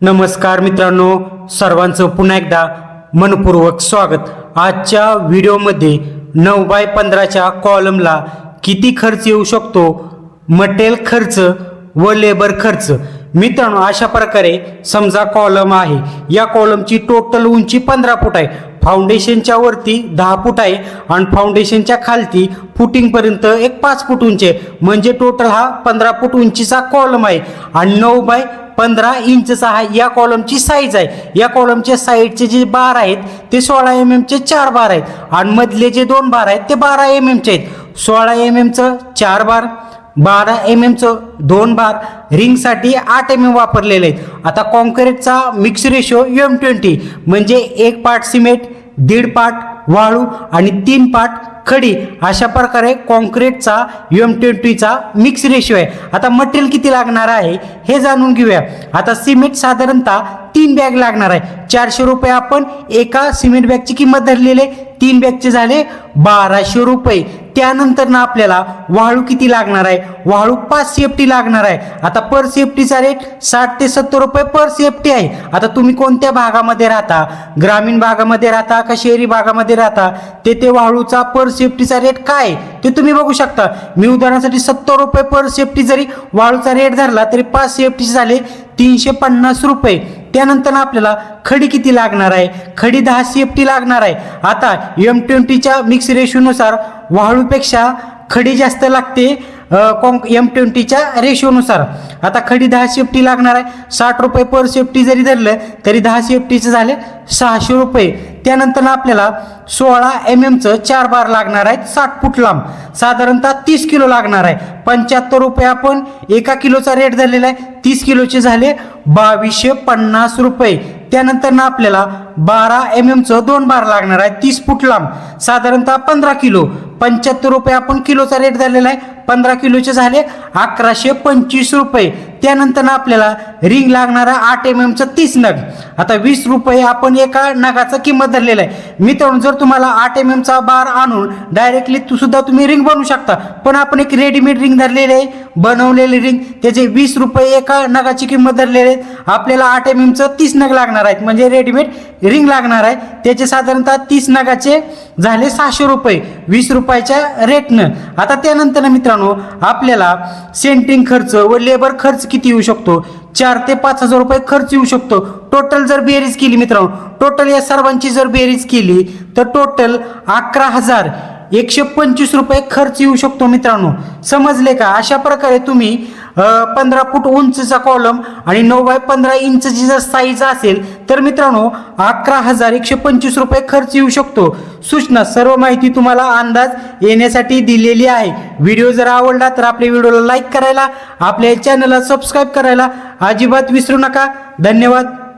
नमस्कार मित्रांनो सर्वांचं पुन्हा एकदा मनपूर्वक स्वागत. आजच्या व्हिडिओमध्ये नऊ बाय पंधराच्या कॉलमला किती खर्च येऊ शकतो? मटेरियल खर्च व लेबर खर्च. मित्रांनो अशा प्रकारे समजा कॉलम आहे. या कॉलमची टोटल उंची पंधरा फूट आहे. फाउंडेशनच्या वरती दहा फूट आहे आणि फाउंडेशनच्या खालती फुटिंगपर्यंत एक पाच फूट उंची आहे. म्हणजे टोटल हा पंधरा फूट उंचीचा कॉलम आहे. आणि नऊ बाय पंधरा इंचचा हा या कॉलमची साईज आहे. या कॉलमच्या साईडचे जे बार आहेत ते सोळा एम एमचे चार बार आहेत. आणि मधले जे दोन बार आहेत ते बारा एम एमचे आहेत. सोळा एम एमचं चार बार बारा एम एमचं दोन बार रिंगसाठी आठ एम एम वापरलेले आहेत. आता कॉन्क्रीटचा मिक्स रेशो एम ट्वेंटी म्हणजे एक पार्ट सिमेंट दीड पार्ट वाळू आणि तीन पार्ट खडी अशा प्रकारे कॉन्क्रीटचा एम ट्वेंटीचा मिक्स रेशो आहे. आता मटेरियल किती लागणार आहे हे जाणून घेऊया. आता सिमेंट साधारणतः तीन बॅग लागणार आहे. चारशे रुपये आपण एका सिमेंट बॅगची किंमत धरलेली आहे. तीन बॅगचे झाले बाराशे रुपये. त्यानंतर ना आपल्याला वाळू किती लागणार आहे? वाळू पाच सेफ्टी लागणार आहे. आता पर सेफ्टीचा रेट साठ ते सत्तर रुपये पर सेफ्टी आहे. आता तुम्ही कोणत्या भागामध्ये राहता? ग्रामीण भागामध्ये राहता का शहरी भागामध्ये राहता? ते ते वाळूचा पर सेफ्टीचा रेट काय? आहे ते तुम्ही बघू शकता. मी उदाहरणासाठी सत्तर रुपये पर सेफ्टी जरी वाळूचा रेट धरला तरी पाच सेफ्टीचे झाले तीनशे पन्नास रुपये. त्यानंतर आपल्याला खडी किती लागणार आहे? खडी दहा सेफ्टी लागणार आहे. आता एम ट्वेंटीच्या मिक्स रेशोनुसार वाळूपेक्षा खडी जास्त लागते कॉन्क एम ट्वेंटीच्या रेशोनुसार आता खडी दहा सेफ्टी लागणार आहे. साठ रुपये पर सेफ्टी जरी धरलं तरी दहा शेफ्टीचं झाले सहाशे रुपये. त्यानंतर आपल्याला सोळा एम एमचं चार बार लागणार आहेत साठ फूट लांब. साधारणतः तीस किलो लागणार आहे. पंच्याहत्तर रुपये आपण एका किलोचा रेट धरलेला आहे. तीस किलोचे झाले बावीसशे पन्नास रुपये. त्यानंतर ना आपल्याला बारा एम एमचं दोन बार लागणार आहे तीस फूट लांब. साधारणतः पंधरा किलो. पंच्याहत्तर रुपये आपण किलोचा रेट धरलेला आहे. पंधरा किलोचे झाले अकराशे पंचवीस रुपये. त्यानंतर आपल्याला रिंग लागणारा आठ एम एमचं तीस नग. आता वीस रुपये आपण एका नगाचा किंमत धरलेला आहे. मित्रांनो जर तुम्हाला आठ एम एमचा बार आणून डायरेक्टली तू सुद्धा तुम्ही रिंग बनवू शकता. पण आपण एक रेडीमेड रिंग धरलेली आहे. बनवलेले रिंग त्याचे वीस रुपये एका नगाची किंमत धरलेले आहेत आपल्याला आठ एम एमचं तीस नग लागणार आहेत. म्हणजे रेडीमेड रिंग लागणार आहे. त्याचे साधारणतः तीस नगाचे झाले सहाशे रुपये. वीस रुपयाच्या रेटनं आता त्यानंतर मित्रांनो आपल्याला सेंटिंग खर्च व लेबर खर्च किती येऊ शकतो? चार ते पाच हजार रुपये खर्च येऊ शकतो. टोटल जर बेरीज केली मित्रांनो टोटल या सर्वांची जर बेरीज केली तर टोटल अकरा हजार एकशे पंचवीस रुपये खर्च येऊ शकतो मित्रांनो. समजले का? अशा प्रकारे तुम्ही पंधरा फूट उंचचा कॉलम आणि नऊ बाय पंधरा इंचची जर साईज असेल तर मित्रांनो अकरा हजार एकशे पंचवीस रुपये खर्च येऊ शकतो. सूचना सर्व माहिती तुम्हाला अंदाज येण्यासाठी दिलेली आहे. व्हिडिओ जर आवडला तर आपल्या व्हिडिओला लाईक करायला आपल्या चॅनलला सबस्क्राईब करायला अजिबात विसरू नका. धन्यवाद.